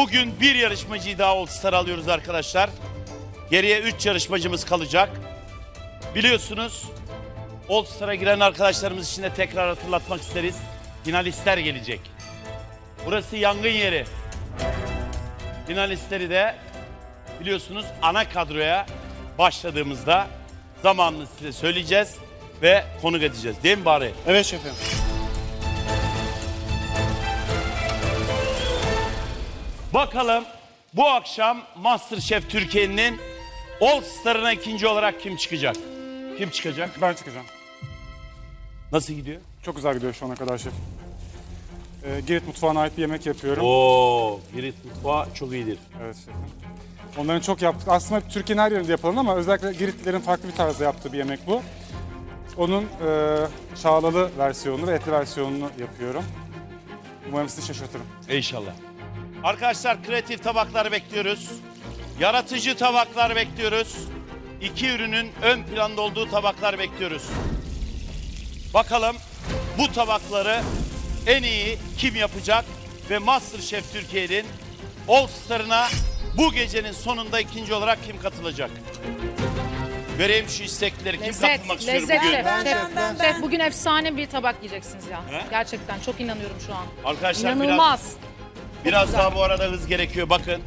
bugün bir yarışmacıyı daha All Star alıyoruz arkadaşlar. Geriye 3 yarışmacımız kalacak. Biliyorsunuz All Star'a giren arkadaşlarımız için de tekrar hatırlatmak isteriz. Finalistler gelecek. Burası yangın yeri. Finalistleri de biliyorsunuz ana kadroya başladığımızda zamanını size söyleyeceğiz ve konuk edeceğiz. Değil mi bari? Evet şefim. Bakalım bu akşam Masterchef Türkiye'nin All Star'ına ikinci olarak kim çıkacak? Kim çıkacak? Ben çıkacağım. Nasıl gidiyor? Çok güzel gidiyor şu ana kadar şef. Ee, Girit mutfağına ait bir yemek yapıyorum. Oo, Girit mutfağı çok iyidir. Evet şefim. Onların çok yaptık. Aslında Türkiye'nin her yerinde yapılan ama özellikle Giritlilerin farklı bir tarzda yaptığı bir yemek bu. Onun e, çağlalı versiyonunu ve etli versiyonunu yapıyorum. Umarım sizi şaşırtırım. İnşallah. Arkadaşlar kreatif tabaklar bekliyoruz. Yaratıcı tabaklar bekliyoruz. İki ürünün ön planda olduğu tabaklar bekliyoruz. Bakalım bu tabakları en iyi kim yapacak ve Masterchef Türkiye'nin All Star'ına bu gecenin sonunda ikinci olarak kim katılacak? Göreyim şu istekleri kim Lezzet, katılmak istiyor lezzet bugün? şef. Ben, şef, ben, ben, şef, bugün efsane bir tabak yiyeceksiniz ya. He? Gerçekten çok inanıyorum şu an. Arkadaşlar biraz, İnanılmaz. Biraz daha bu arada hız gerekiyor bakın.